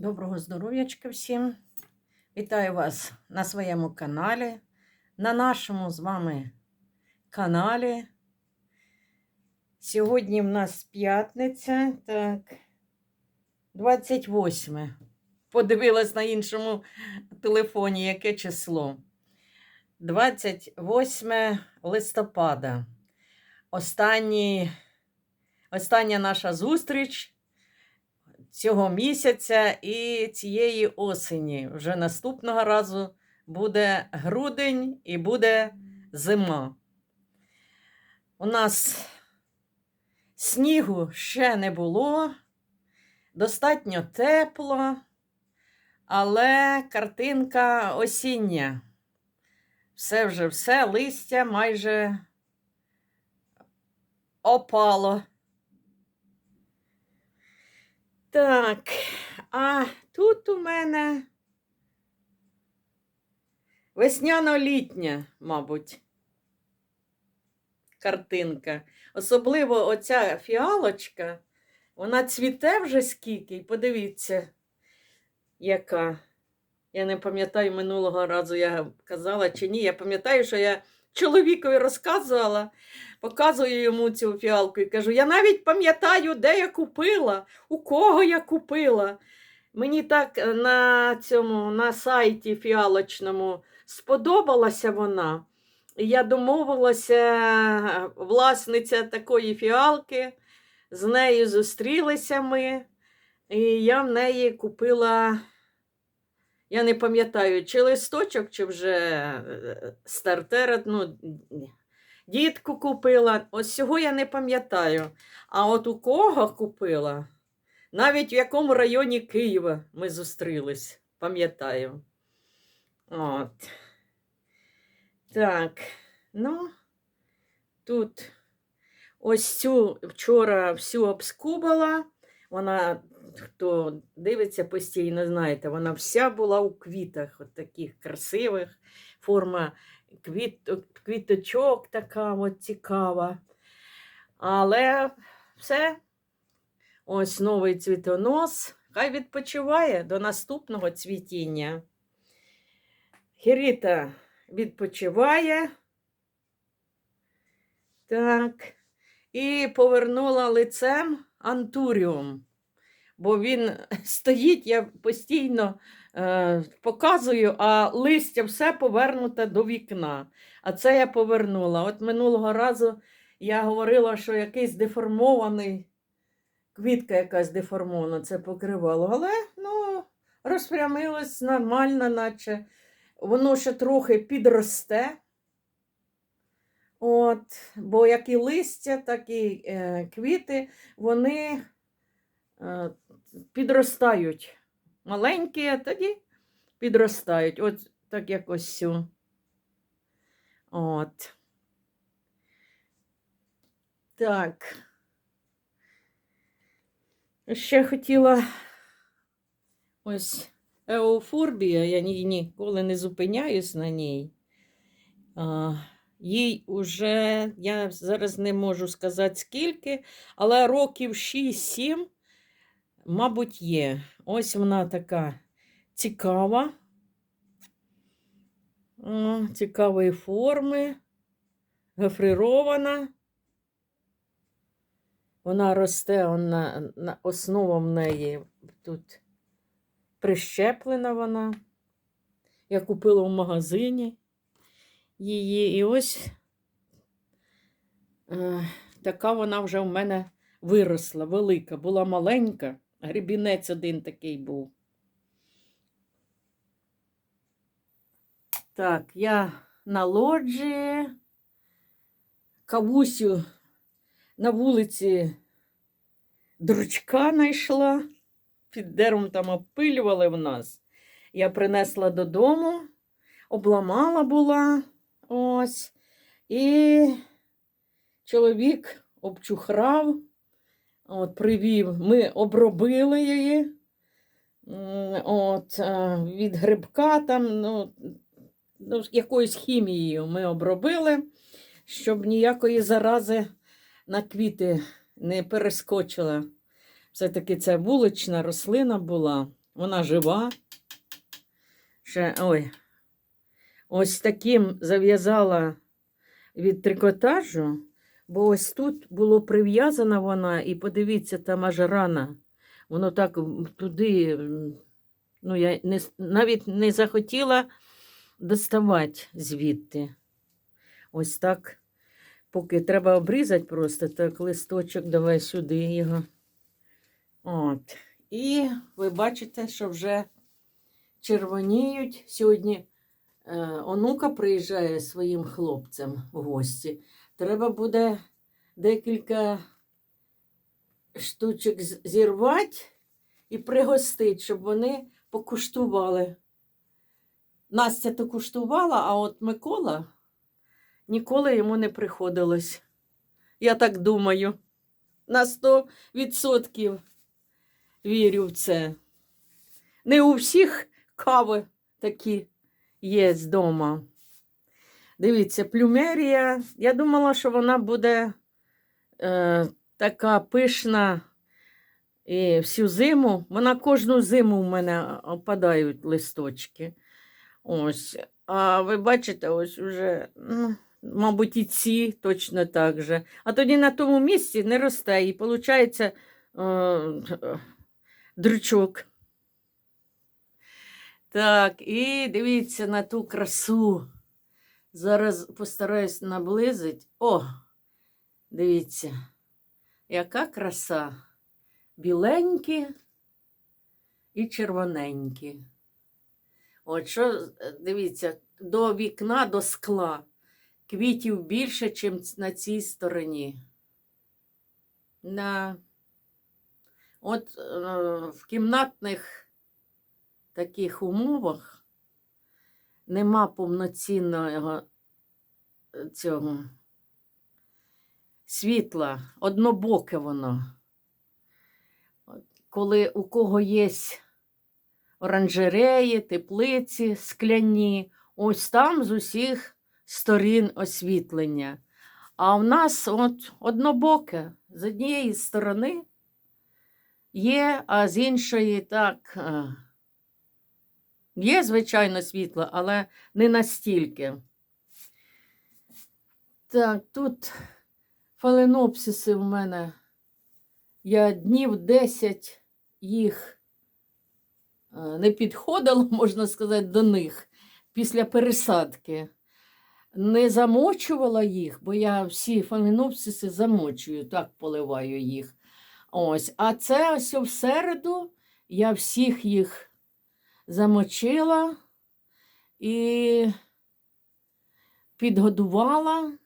Доброго здоров'ячка всім! Вітаю вас на своєму каналі, на нашому з вами каналі. Сьогодні в нас п'ятниця, так, 28. Подивилась на іншому телефоні, яке число. 28 листопада. Останні, остання наша зустріч цього місяця і цієї осені. Вже наступного разу буде грудень і буде зима. У нас снігу ще не було, достатньо тепло, але картинка осіння. Все вже все листя майже опало. Так, а тут у мене весняно-літня, мабуть, картинка. Особливо оця фіалочка, вона цвіте вже скільки, і подивіться, яка. Я не пам'ятаю минулого разу я казала чи ні. Я пам'ятаю, що я чоловікові розказувала, показую йому цю фіалку і кажу: я навіть пам'ятаю, де я купила, у кого я купила. Мені так е, на цьому на сайті фіалочному сподобалася вона. Я домовилася, е, власниця такої фіалки, з нею зустрілися ми, і я в неї купила. Я не пам'ятаю, чи листочок, чи вже е, стартер, ну, дітку купила. Ось цього я не пам'ятаю. А от у кого купила, навіть в якому районі Києва ми зустрілись, пам'ятаю. От. Так, ну, тут ось цю вчора всю обскубала. Вона хто дивиться постійно, знаєте, вона вся була у квітах, от таких красивих, форма квіт, квіточок така от цікава. Але все, ось новий цвітонос. Хай відпочиває до наступного цвітіння. Хіріта відпочиває. Так. І повернула лицем антуріум бо він стоїть, я постійно е, показую, а листя все повернуте до вікна. А це я повернула. От минулого разу я говорила, що якийсь деформований, квітка якась деформована, це покривало. Але ну, розпрямилось нормально, наче воно ще трохи підросте. От, Бо як і листя, так і е, квіти, вони е, підростають маленькі, а тоді підростають. От так як ось цю. От. Так. Ще хотіла ось еофорбія, я ні, ніколи не зупиняюсь на ній. А, їй уже, я зараз не можу сказати скільки, але років 6-7 мабуть, є. Ось вона така цікава, О, цікавої форми, гофрирована. Вона росте, вона, на, основа в неї тут прищеплена вона. Я купила в магазині її. І ось е, така вона вже в мене виросла, велика, була маленька. Гребінець один такий був. Так, я на лоджії, кавусю на вулиці дручка знайшла, під деревом там опилювали в нас. Я принесла додому, обламала була ось, і чоловік обчухрав. От, Привів, ми обробили її от, від грибка, там, ну, ну, якоюсь хімією ми обробили, щоб ніякої зарази на квіти не перескочила. Все-таки це вулична рослина була. Вона жива. Ще, ой. Ось таким зав'язала від трикотажу, бо ось тут було прив'язана вона, і подивіться, там аж рана. Воно так туди, ну, я не, навіть не захотіла доставати звідти. Ось так. Поки треба обрізати просто так листочок, давай сюди його. От. І ви бачите, що вже червоніють. Сьогодні е, онука приїжджає своїм хлопцем в гості. Треба буде декілька штучок зірвати і пригостити, щоб вони покуштували. Настя то куштувала, а от Микола ніколи йому не приходилось. Я так думаю. На 100% вірю в це. Не у всіх кави такі є вдома. Дивіться, плюмерія. Я думала, що вона буде е, така пишна і всю зиму. Вона кожну зиму в мене опадають листочки. Ось. А ви бачите, ось уже, ну, мабуть, і ці точно так же. А тоді на тому місці не росте і виходить е, дрючок. Так, і дивіться на ту красу. Зараз постараюсь наблизити. О, дивіться, яка краса. Біленькі і червоненькі. От що, дивіться, до вікна, до скла. Квітів більше, ніж на цій стороні. На... От е, в кімнатних таких умовах нема повноцінного е, цього світла, однобоке воно. Коли у кого є оранжереї, теплиці скляні, ось там з усіх сторін освітлення. А в нас от однобоке, з однієї сторони є, а з іншої так. Є, звичайно, світло, але не настільки. Так, тут фаленопсиси в мене. Я днів 10 їх е, не підходило, можна сказати, до них після пересадки. Не замочувала їх, бо я всі фаленопсиси замочую, так поливаю їх. Ось. А це ось в середу я всіх їх замочила і підгодувала.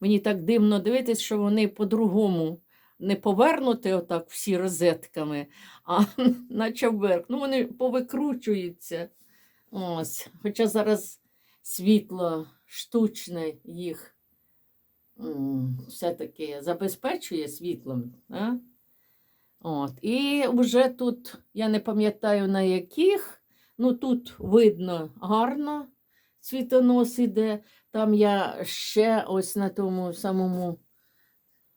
Мені так дивно дивитись, що вони по-другому не повернуті отак всі розетками, а наче вверх. Ну, вони повикручуються. Ось. Хоча зараз світло штучне їх все-таки забезпечує світлом. А? От. І вже тут, я не пам'ятаю на яких, ну тут видно гарно світонос іде. Там я ще ось на тому самому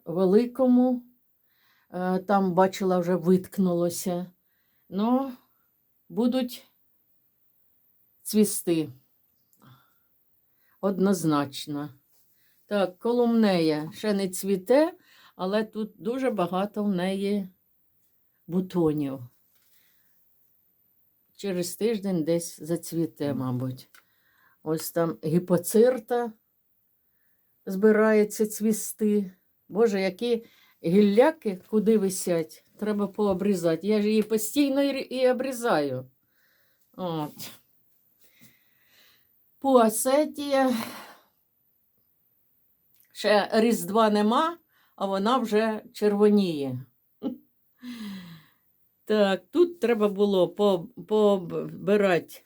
великому, е, там бачила, вже виткнулося. Ну, будуть цвісти. Однозначно. Так, коломнея ще не цвіте, але тут дуже багато в неї бутонів. Через тиждень десь зацвіте, мабуть. Ось там гіпоцирта збирається цвісти. Боже, які гілляки куди висять, треба пообрізати. Я ж її постійно і, обрізаю. От. Пуасетія. Ще Різдва нема, а вона вже червоніє. Так, тут треба було по- побирати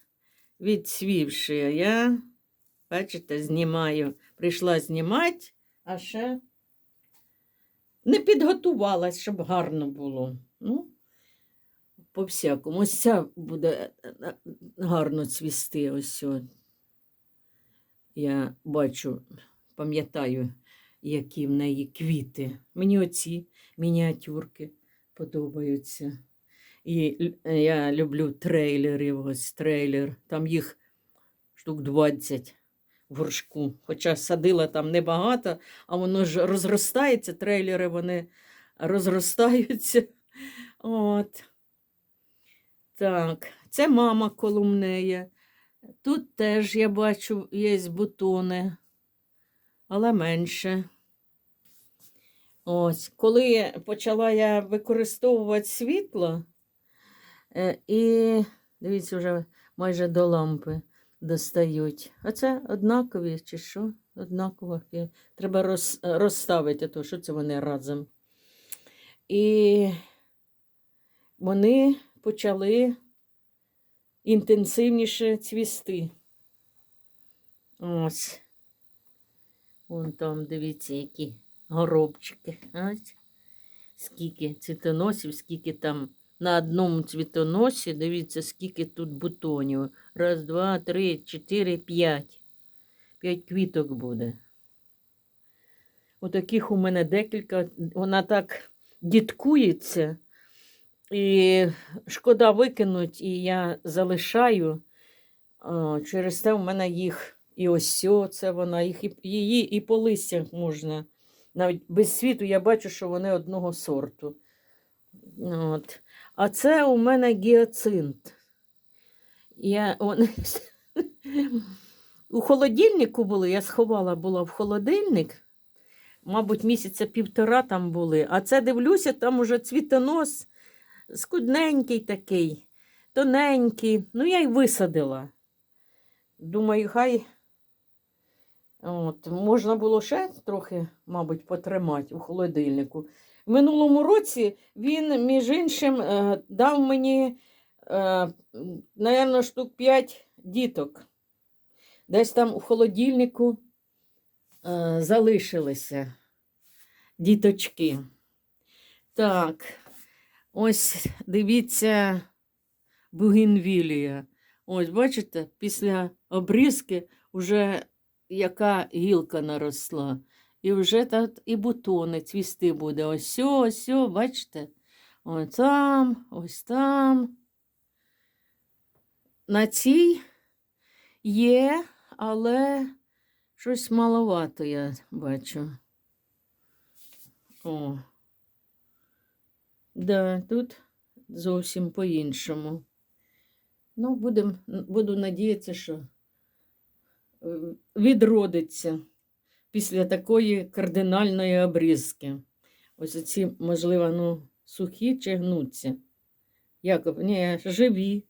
відсвівши. Я, бачите, знімаю. Прийшла знімати, а ще не підготувалась, щоб гарно було. Ну, по всякому. Ось ця буде е, е, гарно цвісти. Ось. от. Я бачу, пам'ятаю, які в неї квіти. Мені оці мініатюрки подобаються. І я люблю трейлерів, ось трейлер. Там їх штук 20 в горшку. Хоча садила там небагато, а воно ж розростається, трейлери вони розростаються. От. Так, це мама колумнеє. Тут теж я бачу є бутони, але менше. Ось, коли почала я використовувати світло, і дивіться, вже майже до лампи достають. Оце однакові чи що? Однаково. Е, Треба роз, розставити, то, що це вони разом. І вони почали інтенсивніше цвісти. Ось. Вон там, дивіться, які горобчики. Ось. Скільки цвітоносів, скільки там на одному цвітоносі, дивіться, скільки тут бутонів. Раз, два, три, чотири, п'ять. П'ять квіток буде. Отаких у мене декілька. Вона так діткується. І шкода викинуть, і я залишаю. Через те в мене їх і ось це вона, їх і, її і по листях можна. Навіть без світу я бачу, що вони одного сорту. От. А це у мене гіацинт. Я, вони... У холодильнику були, я сховала була в холодильник. Мабуть, місяця півтора там були. А це дивлюся, там уже цвітонос скудненький такий, тоненький. Ну, я й висадила. Думаю, хай от, можна було ще трохи, мабуть, потримати у холодильнику. В минулому році він, між іншим, е, дав мені, е, напевно, штук 5 діток. Десь там у холодильнику е, залишилися діточки. Так, ось дивіться бугінвілія. Ось, бачите, після обрізки вже яка гілка наросла. І вже тут і бутони цвісти буде. Ось ось сьо, бачите? Ось там, ось там. На цій є, але щось маловато я бачу. О. Да, тут зовсім по-іншому. Ну, будем, буду надіятися, що е, відродиться після такої кардинальної обрізки. Ось ці, можливо, ну, сухі чи гнуться. Як, ні, живі.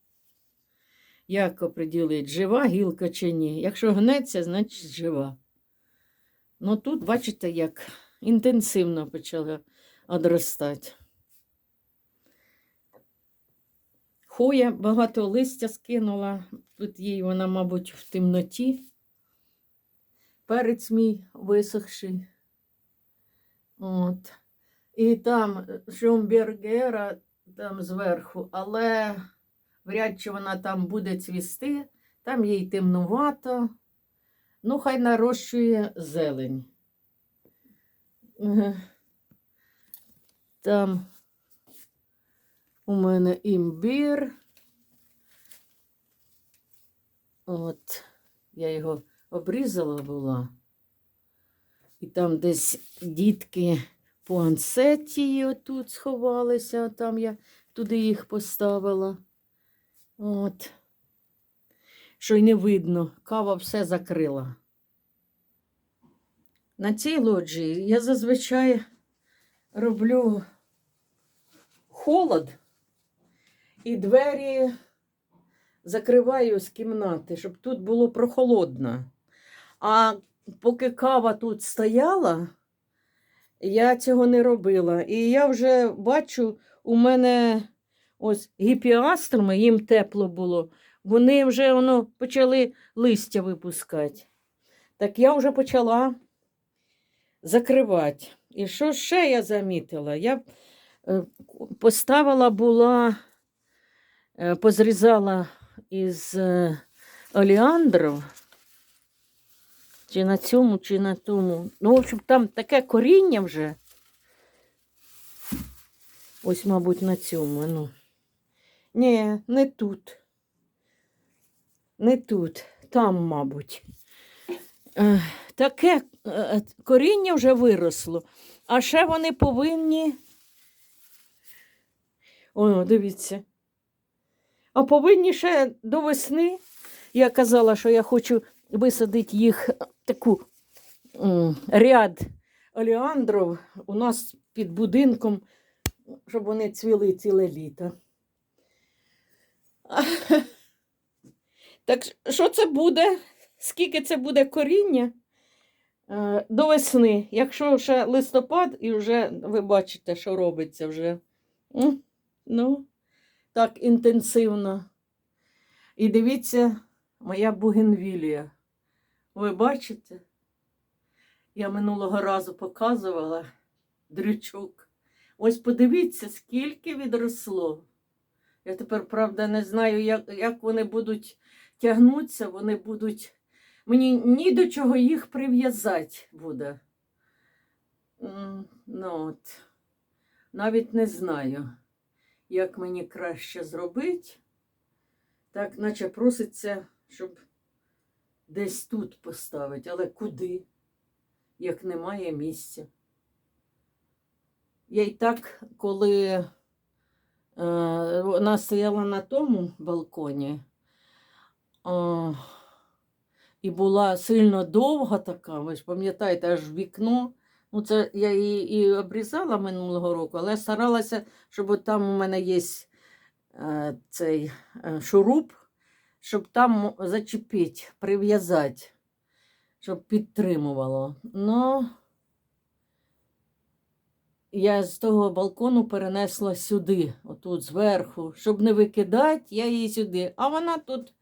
Як оприділити, жива гілка чи ні? Якщо гнеться, значить жива. Ну тут, бачите, як інтенсивно почала одростати. Хоя багато листя скинула. Тут їй вона, мабуть, в темноті. Перець мій висохший. От. І там Шумбергера там зверху, але вряд чи вона там буде цвісти, там їй темнувато. Ну, хай нарощує зелень. Там у мене імбір. От, я його обрізала була. І там десь дітки по ансетії отут сховалися, там я туди їх поставила. От. Що й не видно, кава все закрила. На цій лоджії я зазвичай роблю холод і двері закриваю з кімнати, щоб тут було прохолодно. А поки кава тут стояла, я цього не робила. І я вже бачу, у мене ось гіпіаструми, їм тепло було, вони вже воно, почали листя випускати. Так я вже почала закривати. І що ще я замітила? Я е, поставила була, е, позрізала із е, оліандру, чи на цьому, чи на тому. Ну, в общем, там таке коріння вже. Ось, мабуть, на цьому. Ну. Ні, не тут. Не тут. Там, мабуть. Е, Таке е, коріння вже виросло. А ще вони повинні. О, дивіться. А повинні ще до весни. Я казала, що я хочу висадити їх таку ряд оліандров у нас під будинком, щоб вони цвіли ціле літо. Так що це буде? Скільки це буде коріння? Е, До весни. Якщо ще листопад, і вже ви бачите, що робиться вже. Ну, так інтенсивно. І дивіться, моя бугенвілія. Ви бачите? Я минулого разу показувала дрючок. Ось подивіться, скільки відросло. Я тепер, правда, не знаю, як, як вони будуть тягнутися, вони будуть. Мені ні до чого їх прив'язати буде. Ну, от. Навіть не знаю, як мені краще зробити. Так, наче проситься, щоб десь тут поставити, але куди, як немає місця. Я й так, коли е, вона стояла на тому балконі, а, і була сильно довга така, ви ж пам'ятаєте, аж вікно. Ну, це я її і обрізала минулого року, але старалася, щоб там у мене є е, цей е, шуруп, щоб там зачепити, прив'язати, щоб підтримувало. Ну, я з того балкону перенесла сюди, отут зверху, щоб не викидати, я її сюди. А вона тут,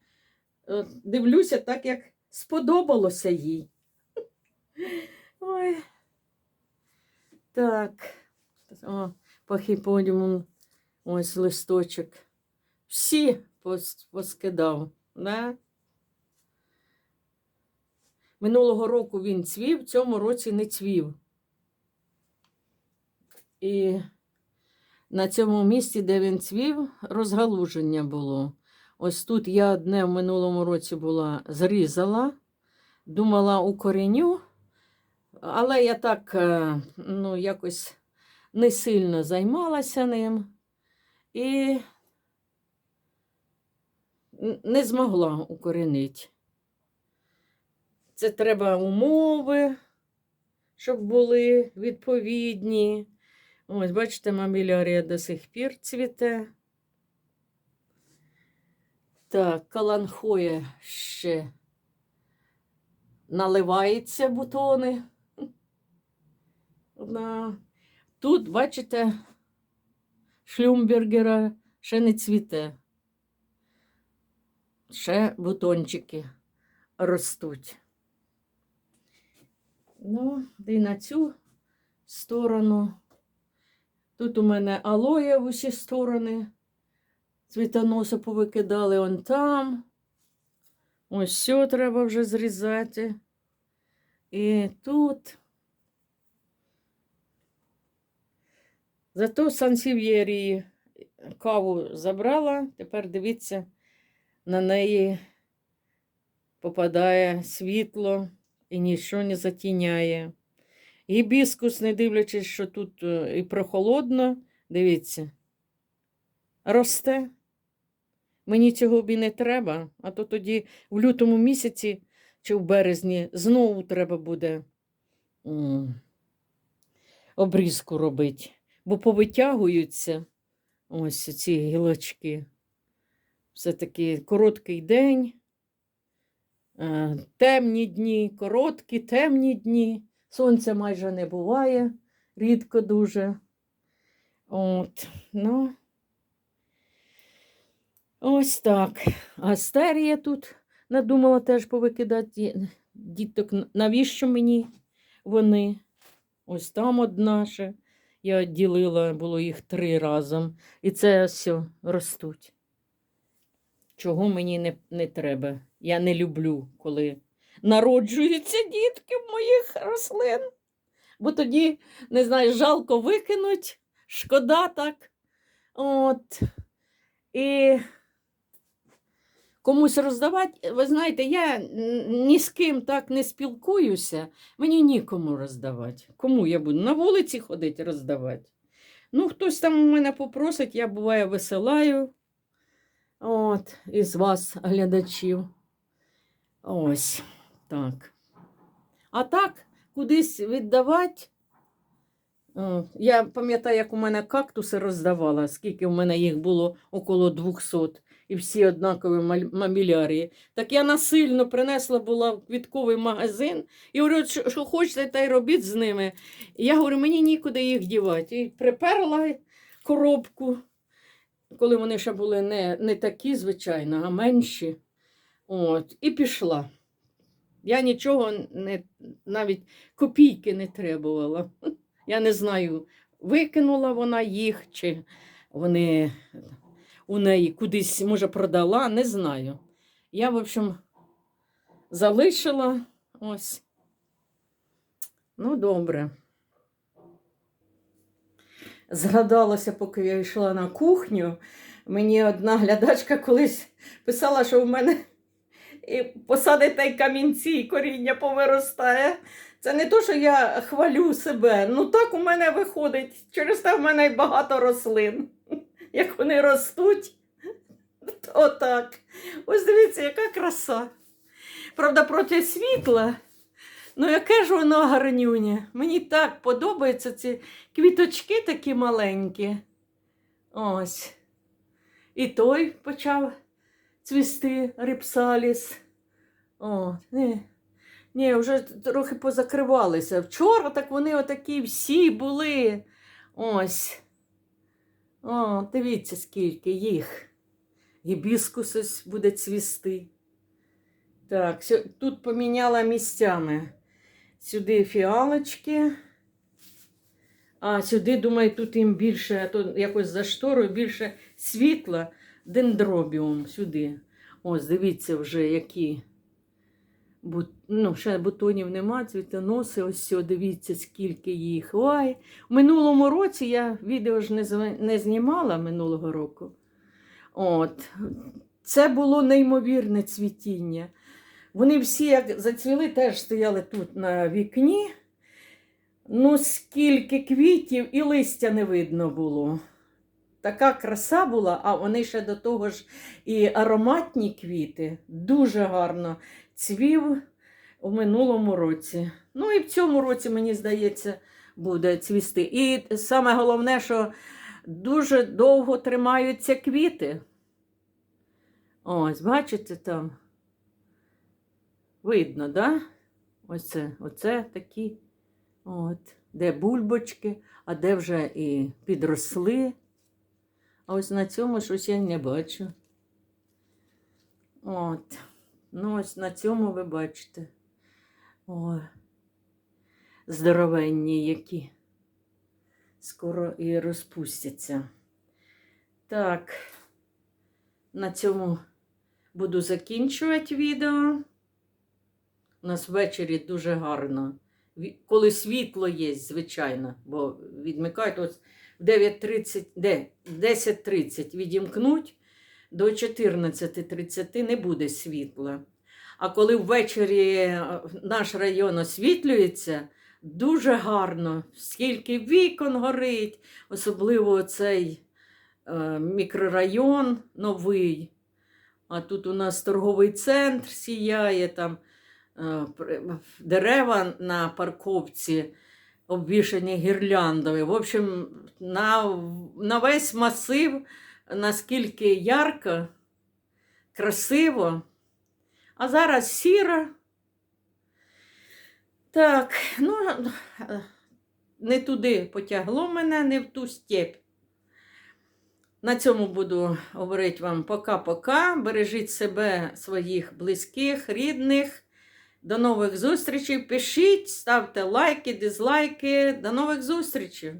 е, дивлюся, так як сподобалося їй. Ой. Так. О, похіподіум, ось листочок. Всі поскидав. Да? Минулого року він цвів, в цьому році не цвів. І на цьому місці, де він цвів, розгалуження було. Ось тут я одне в минулому році була зрізала, думала укореню, але я так е, ну, якось не сильно займалася ним і не змогла укоренити. Це треба умови, щоб були відповідні. Ось, бачите, мамілярія до сих пір цвіте. Так, каланхоя ще наливається бутони. Тут, бачите, шлюмбергера ще не цвіте. Ще бутончики ростуть. Ну, і на цю сторону. Тут у мене алоє в усі сторони. Цвітоноси повикидали он там. Ось все треба вже зрізати. І тут. Зато Сансів'єрії каву забрала. Тепер дивіться, на неї попадає світло і нічого не затіняє. Гібіскус, не дивлячись, що тут е, і прохолодно, дивіться, росте. Мені цього б і не треба, а то тоді в лютому місяці чи в березні знову треба буде обрізку робити, бо повитягуються ось ці гілочки. Все-таки короткий день, е, темні дні, короткі, темні дні. Сонця майже не буває, рідко дуже. От, ну. Ось так. Астерія тут надумала теж повикидати діток. Навіщо мені вони? Ось там одна ще. Я відділила, було їх три разом. І це все ростуть. Чого мені не, не треба? Я не люблю, коли народжуються дітки в моїх рослин. Бо тоді, не знаю, жалко викинуть, шкода так. От. І комусь роздавати, ви знаєте, я ні з ким так не спілкуюся, мені нікому роздавати. Кому я буду? На вулиці ходити роздавати. Ну, хтось там у мене попросить, я буває висилаю. От, із вас, глядачів. Ось так. А так, кудись віддавати. Я пам'ятаю, як у мене кактуси роздавала, скільки в мене їх було около 200, і всі однакові мамілярії. Так я насильно принесла була в квітковий магазин і говорю, що, що хочете, та й робіть з ними. І я говорю, мені нікуди їх дівати. І приперла коробку, коли вони ще були не, не такі, звичайно, а менші. От, і пішла. Я нічого не, навіть копійки не требувала. Я не знаю, викинула вона їх, чи вони у неї кудись, може, продала, не знаю. Я, в общем, залишила ось. Ну, добре. Згадалося, поки я йшла на кухню. Мені одна глядачка колись писала, що в мене і посадите камінці, і коріння повиростає. Це не то, що я хвалю себе. Ну так у мене виходить. Через те в мене й багато рослин. Як вони ростуть, то так. Ось дивіться, яка краса. Правда, проти світла. Ну, яке ж воно гарнюнє. Мені так подобаються ці квіточки такі маленькі. Ось. І той почав цвісти рипсаліс. О, ні. Ні, вже трохи позакривалися. Вчора так вони отакі всі були. Ось. О, дивіться, скільки їх. Гібіскус ось буде цвісти. Так, тут поміняла місцями. Сюди фіалочки. А сюди, думаю, тут їм більше, а то якось за шторою більше світла, дендробіум сюди. Ось, дивіться вже, які. Ну, ще бутонів нема, цвітоноси, ось все, дивіться, скільки їх. Ой, в минулому році я відео ж не, не знімала минулого року. От. Це було неймовірне цвітіння. Вони всі, як зацвіли, теж стояли тут на вікні. Ну, скільки квітів і листя не видно було. Така краса була, а вони ще до того ж і ароматні квіти. Дуже гарно цвів у минулому році. Ну і в цьому році, мені здається, буде цвісти. І саме головне, що дуже довго тримаються квіти. Ось, бачите там? Видно, да? Оце, оце такі, от, де бульбочки, а де вже і підросли. А ось на цьому щось я не бачу. От. Ну, ось на цьому ви бачите. О, здоровенні які. Скоро і розпустяться. Так, на цьому буду закінчувати відео. У нас ввечері дуже гарно. Коли світло є, звичайно, бо відмикають ось в 9.30, де? 10.30 відімкнуть, до 14.30 не буде світла. А коли ввечері е, наш район освітлюється, дуже гарно, скільки вікон горить, особливо цей е, мікрорайон новий. А тут у нас торговий центр сіяє, там дерева на парковці обвішані гірляндами. В общем, на, на весь масив, наскільки ярко, красиво. А зараз сіра. Так, ну, е, не туди потягло мене, не в ту степь. На цьому буду говорити вам пока-пока. Бережіть себе, своїх близьких, рідних. До нових зустрічей. Пишіть, ставте лайки, дизлайки. До нових зустрічей!